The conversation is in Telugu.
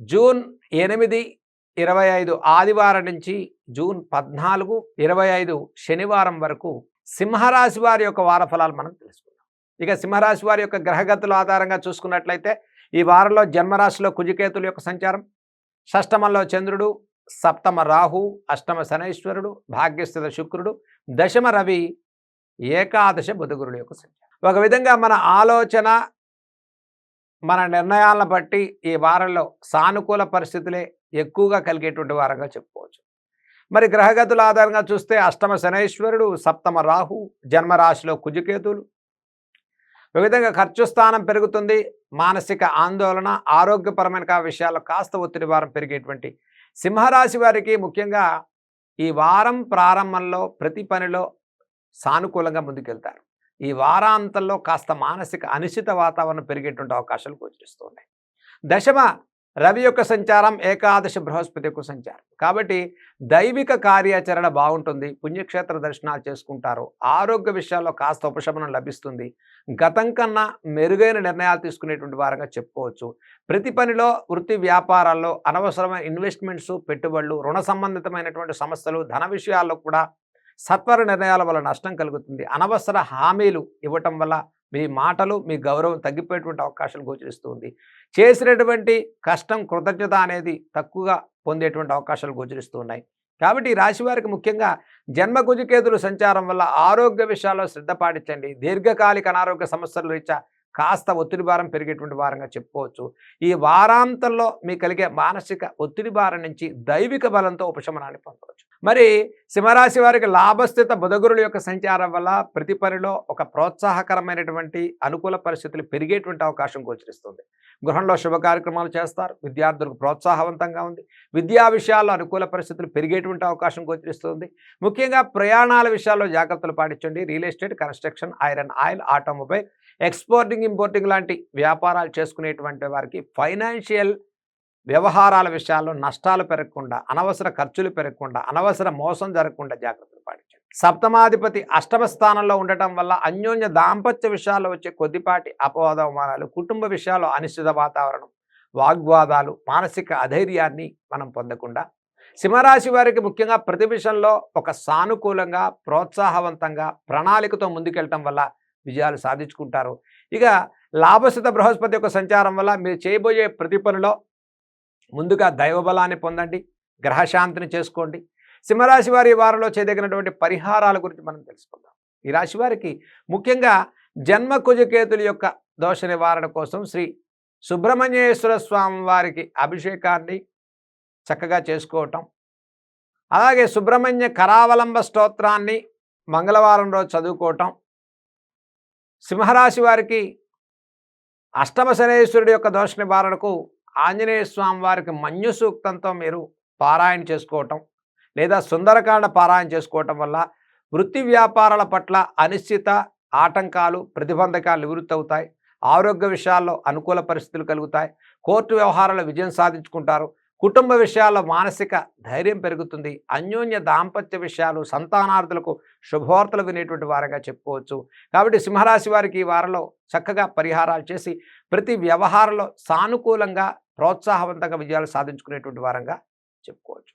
జూన్ ఎనిమిది ఇరవై ఐదు ఆదివారం నుంచి జూన్ పద్నాలుగు ఇరవై ఐదు శనివారం వరకు సింహరాశి వారి యొక్క వార ఫలాలు మనం తెలుసుకుందాం. ఇక సింహరాశి వారి యొక్క గ్రహగతుల ఆధారంగా చూసుకున్నట్లయితే ఈ వారంలో జన్మరాశిలో కుజికేతుల యొక్క సంచారం షష్టమంలో చంద్రుడు సప్తమ రాహు అష్టమ శనైశ్వరుడు భాగ్యస్థిత శుక్రుడు దశమ రవి ఏకాదశ బుధగురుడు యొక్క సంచారం. ఒక విధంగా మన ఆలోచన మన నిర్ణయాలను బట్టి ఈ వారంలో సానుకూల పరిస్థితులే ఎక్కువగా కలిగేటువంటి వారంగా చెప్పుకోవచ్చు. మరి గ్రహగతుల ఆధారంగా చూస్తే అష్టమ శనైశ్వరుడు సప్తమ రాహు జన్మరాశిలో కుజుకేతులు విధంగా ఖర్చు స్థానం పెరుగుతుంది. మానసిక ఆందోళన ఆరోగ్యపరమైన విషయాల్లో కాస్త ఒత్తిడి వారం పెరిగేటువంటి సింహరాశి వారికి ముఖ్యంగా ఈ వారం ప్రారంభంలో ప్రతి పనిలో సానుకూలంగా ముందుకెళ్తారు. ఈ వారాంతంలో కాస్త మానసిక అనిశ్చిత వాతావరణం పెరిగేటువంటి అవకాశాలు గోచరిస్తున్నాయి దశమ రవి యొక్క సంచారం ఏకాదశ బృహస్పతి యొక్క సంచారం. కాబట్టి దైవిక కార్యాచరణ బాగుంటుంది. పుణ్యక్షేత్ర దర్శనాలు చేసుకుంటారు. ఆరోగ్య విషయాల్లో కాస్త ఉపశమనం లభిస్తుంది. గతం కన్నా మెరుగైన నిర్ణయాలు తీసుకునేటువంటి వారంగా చెప్పుకోవచ్చు. ప్రతి పనిలో వృత్తి వ్యాపారాల్లో అనవసరమైన ఇన్వెస్ట్మెంట్స్ పెట్టుబడులు రుణ సంబంధితమైనటువంటి సమస్యలు ధన విషయాల్లో కూడా సత్వర నిర్ణయాల వల్ల నష్టం కలుగుతుంది. అనవసర హామీలు ఇవ్వటం వల్ల మీ మాటలు మీ గౌరవం తగ్గిపోయేటువంటి అవకాశాలు గోచరిస్తుంది చేసినటువంటి కష్టం కృతజ్ఞత అనేది తక్కువగా పొందేటువంటి అవకాశాలు గోచరిస్తున్నాయి కాబట్టి ఈ రాశి వారికి ముఖ్యంగా జన్మకుజకేతులు సంచారం వల్ల ఆరోగ్య విషయాల్లో శ్రద్ధ పాటించండి. దీర్ఘకాలిక అనారోగ్య సమస్యలు రీత్యా కాస్త ఒత్తిడి భారం పెరిగేటువంటి వారంగా చెప్పుకోవచ్చు. ఈ వారాంతంలో మీకు కలిగే మానసిక ఒత్తిడి భారం నుంచి దైవిక బలంతో ఉపశమనాన్ని పొందవచ్చు. మరి సింహరాశి వారికి లాభస్థిత బుధగురుల యొక్క సంచారం వల్ల ప్రతి పనిలో ఒక ప్రోత్సాహకరమైనటువంటి అనుకూల పరిస్థితులు పెరిగేటువంటి అవకాశం గోచరిస్తుంది. గృహంలో శుభ కార్యక్రమాలు చేస్తారు. విద్యార్థులకు ప్రోత్సాహవంతంగా ఉంది. విద్యా విషయాల్లో అనుకూల పరిస్థితులు పెరిగేటువంటి అవకాశం గోచరిస్తుంది. ముఖ్యంగా ప్రయాణాల విషయాల్లో జాగ్రత్తలు పాటించండి. Real estate construction iron oil automobile exporting importing లాంటి వ్యాపారాలు చేసుకునేటువంటి వారికి ఫైనాన్షియల్ వ్యవహారాల విషయాల్లో నష్టాలు పెరగకుండా అనవసర ఖర్చులు పెరగకుండా అనవసర మోసం జరగకుండా జాగ్రత్తలు పాటించండి. సప్తమాధిపతి అష్టమ స్థానంలో ఉండటం వల్ల అన్యోన్య దాంపత్య విషయాల్లో వచ్చే కొద్దిపాటి అపవాదవమానాలు కుటుంబ విషయాల్లో అనిశ్చిత వాతావరణం వాగ్వాదాలు మానసిక అధైర్యాన్ని మనం పొందకుండా సింహరాశి వారికి ముఖ్యంగా ప్రతి విషయంలో ఒక సానుకూలంగా ప్రోత్సాహవంతంగా ప్రణాళికతో ముందుకెళ్ళటం వల్ల విజయాలు సాధించుకుంటారు. ఇక లాభస్థిత బృహస్పతి యొక్క సంచారం వల్ల మీరు చేయబోయే ప్రతి పనిలో ముందుగా దైవబలాన్ని పొందండి గ్రహశాంతిని చేసుకోండి. సింహరాశి వారి వారంలో చేయదగినటువంటి పరిహారాల గురించి మనం తెలుసుకుందాం. ఈ రాశి వారికి ముఖ్యంగా జన్మ కుజకేతుల యొక్క దోష నివారణ కోసం శ్రీ సుబ్రహ్మణ్యేశ్వర స్వామి వారికి అభిషేకాన్ని చక్కగా చేసుకోవటం. అలాగే సుబ్రహ్మణ్య కరావలంబ స్తోత్రాన్ని మంగళవారం రోజు చదువుకోవటం. సింహరాశి వారికి అష్టమ శనేశ్వరుడి యొక్క దోష నివారణకు ఆంజనేయ స్వామి వారికి మన్యు సూక్తంతో మీరు పారాయణ చేసుకోవటం లేదా సుందరకాండ పారాయణ చేసుకోవటం వల్ల వృత్తి వ్యాపారాల పట్ల అనిశ్చిత ఆటంకాలు ప్రతిబంధకాలు నివృత్తి అవుతాయి ఆరోగ్య విషయాల్లో అనుకూల పరిస్థితులు కలుగుతాయి. కోర్టు వ్యవహారాల విజయం సాధించుకుంటారు. కుటుంబ విషయాల్లో మానసిక ధైర్యం పెరుగుతుంది. అన్యోన్య దాంపత్య విషయాలు సంతానార్థులకు శుభవార్తలు వినేటువంటి వారంగా చెప్పుకోవచ్చు. కాబట్టి సింహరాశి వారికి ఈ వారంలో చక్కగా పరిహారాలు చేసి ప్రతి వ్యవహారంలో సానుకూలంగా ప్రోత్సాహవంతంగా విజయాలు సాధించుకునేటువంటి వారంగా చెప్పుకోవచ్చు.